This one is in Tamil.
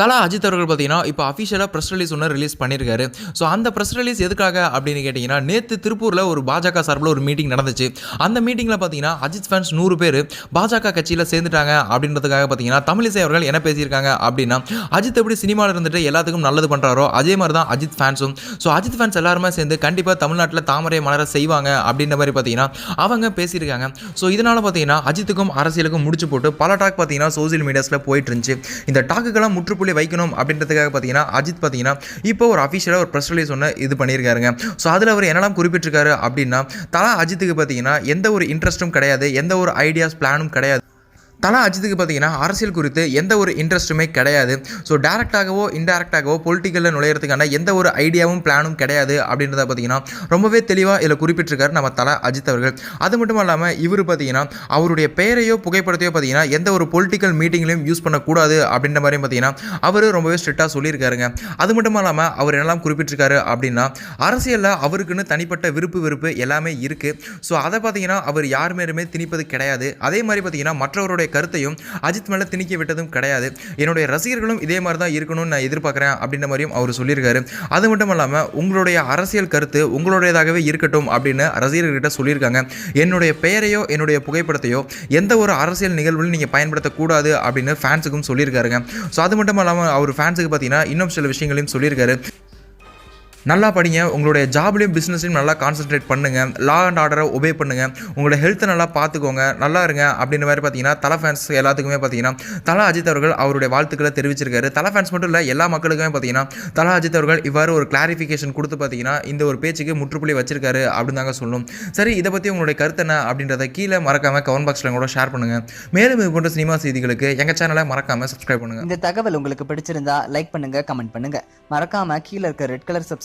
தலா அஜித் அவர்கள் பார்த்தீங்கன்னா இப்போ அஃபிஷியலாக ப்ரெஸ் ரிலீஸ் ஒன்று ரிலீஸ் பண்ணியிருக்காரு. ஸோ அந்த ப்ரெஸ் ரிலீஸ் எதுக்காக அப்படின்னு கேட்டிங்கன்னா நேற்று திருப்பூரில் ஒரு பாஜக சார்பில் ஒரு மீட்டிங் நடந்துச்சு. அந்த மீட்டிங்கில் பார்த்தீங்கன்னா அஜித் ஃபேன்ஸ் நூறு பேர் பாஜக கட்சியில் சேர்ந்துட்டாங்க அப்படின்றதுக்காக பார்த்தீங்கன்னா தமிழிசை அவர்கள் என்ன பேசியிருக்காங்க அப்படின்னா அஜித் எப்படி சினிமாவில் இருந்துட்டு எல்லாத்துக்கும் நல்லது பண்ணுறாரோ அதே மாதிரி தான் அஜித் ஃபேன்ஸும் ஸோ அஜித் ஃபேன்ஸ் எல்லாருமே சேர்ந்து கண்டிப்பாக தமிழ்நாட்டில் தாமரை மலர செய்வாங்க அப்படின்ற மாதிரி பார்த்தீங்கன்னா அவங்க பேசியிருக்காங்க. ஸோ இதனால் பார்த்தீங்கன்னா அஜித்துக்கும் அரசியலுக்கும் முடிச்சு போட்டு பல டாக் பார்த்தீங்கன்னா சோசியல் மீடியாஸில் போயிட்டு இருந்துச்சு. இந்த டாக்குக்கெல்லாம் முற்றுப்புள்ளி வைக்கணும் அப்படின்றதுக்காக பார்த்தீங்கன்னா அஜித் பார்த்தீங்கன்னா இப்போ ஒரு அஃபிஷியலாக ஒரு ப்ரெஸ் ரிலீஸ் ஒன்று இது பண்ணியிருக்காருங்க. ஸோ அதில் அவர் என்னெல்லாம் குறிப்பிட்டிருக்காரு அப்படின்னா தலா அஜித்துக்கு பார்த்தீங்கன்னா எந்த ஒரு இன்ட்ரெஸ்ட்டும் கிடையாது எந்த ஒரு ஐடியாஸ் பிளானும் கிடையாது. தலா அஜித்துக்கு பார்த்தீங்கன்னா அரசியல் குறித்து எந்த ஒரு இன்ட்ரெஸ்ட்டுமே கிடையாது. ஸோ டேரெக்டாகவோ இன்டேரக்டாகவோ பொலிட்டிக்கலில் நுழையிறதுக்கான எந்த ஒரு ஐடியாவும் பிளானும் கிடையாது அப்படின்றத பார்த்தீங்கன்னா ரொம்பவே தெளிவாக இதில் குறிப்பிட்டிருக்காரு நம்ம தலா அஜித் அவர்கள். அது மட்டும் இல்லாமல் இவர் பார்த்தீங்கன்னா அவருடைய பெயரையோ புகைப்படத்தையோ பார்த்தீங்கன்னா எந்த ஒரு பொலிட்டிக்கல் மீட்டிங்லையும் யூஸ் பண்ணக்கூடாது அப்படின்ற மாதிரியும் பார்த்தீங்கன்னா அவர் ரொம்பவே ஸ்ட்ரிக்டாக சொல்லியிருக்காருங்க. அது மட்டும் இல்லாமல் அவர் என்னெல்லாம் குறிப்பிட்டிருக்காரு அப்படின்னா அரசியலில் அவருக்குன்னு தனிப்பட்ட விருப்பு விருப்பு எல்லாமே இருக்குது ஸோ அதை பார்த்தீங்கன்னா அவர் யார் மேலுமே திணிப்பது கிடையாது. அதே மாதிரி பார்த்தீங்கன்னா மற்றவருடைய கருத்தையும் அஜித் மேலே திணிக்க விட்டதும் கிடையாது. என்னுடைய ரசிகர்களும் இதே மாதிரி தான் இருக்கணும்னு நான் எதிர்பார்க்குறேன் அப்படின்ற மாதிரியும் அவர் சொல்லியிருக்காரு. அது மட்டும் இல்லாமல் உங்களுடைய அரசியல் கருத்து உங்களுடையதாகவே இருக்கட்டும் அப்படின்னு ரசிகர்கிட்ட சொல்லியிருக்காங்க. என்னுடைய பெயரையோ என்னுடைய புகைப்படத்தையோ எந்த ஒரு அரசியல் நிகழ்வுலையும் நீங்கள் பயன்படுத்தக்கூடாது அப்படின்னு ஃபேன்ஸுக்கும் சொல்லியிருக்காருங்க. ஸோ அது மட்டும் இல்லாமல் அவர் ஃபேன்ஸுக்கு பார்த்தீங்கன்னா இன்னும் சில விஷயங்களையும் சொல்லியிருக்காரு. நல்லா படிங்க உங்களுடைய ஜாப்லேயும் பிஸ்னஸ்லையும் நல்லா கான்சென்ட்ரேட் பண்ணுங்கள் லா அண்ட் ஆர்டரை ஒபே பண்ணுங்கள் உங்களோட ஹெல்த்தை நல்லா பார்த்துக்கோங்க நல்லா இருங்க அப்படின்ற மாதிரி பார்த்தீங்கன்னா தலை ஃபேன்ஸ் எல்லாத்துக்குமே பார்த்தீங்கன்னா தலா அஜித் அவர்கள் அவருடைய வாழ்த்துக்களை தெரிவிச்சிருக்காரு. தலை ஃபேன்ஸ் மட்டும் இல்லை எல்லா மக்களுக்குமே பார்த்தீங்கன்னா தலா அஜித் அவர்கள் இவ்வாறு ஒரு கிளாரிஃபிகேஷன் கொடுத்து பார்த்தீங்கன்னா இந்த ஒரு பேச்சுக்கு முற்றுப்புள்ளி வச்சிருக்காரு அப்படின்னு தாங்க சொல்லணும். சரி இதை பற்றி உங்களுடைய கருத்து என்ன அப்படின்றத கீழே மறக்காமல் கமெண்ட் பாக்ஸில் கூட ஷேர் பண்ணுங்கள் மேலும் இது போன்ற சினிமா செய்திகளுக்கு எங்கள் சேனலை மறக்காமல் சப்ஸ்கிரைப் பண்ணுங்கள் இந்த தகவல் உங்களுக்கு பிடிச்சிருந்தா லைக் பண்ணுங்கள் கமெண்ட் பண்ணுங்கள் மறக்காம கீழே இருக்க ரெட் கலர்